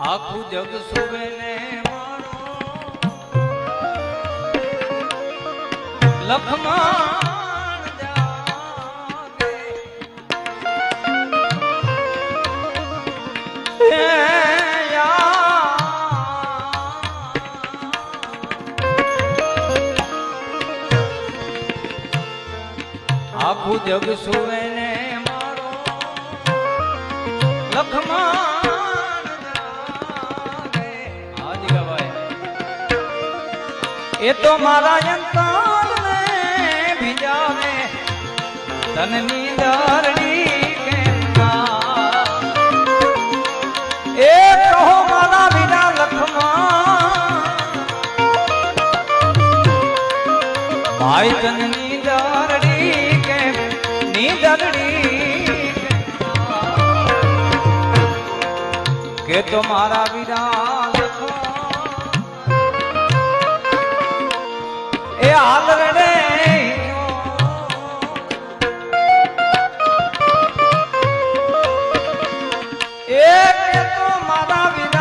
આખું જગ સુવે ને યા. આખું જગ સુવે ને મારો. લખમણ એ તો મારા અંતરને ભીજાવે તનની દરડી મારા વિના લખમાં. ભાઈ તનની દરડી ની કે તો મારા વિના એક તો મારા વિના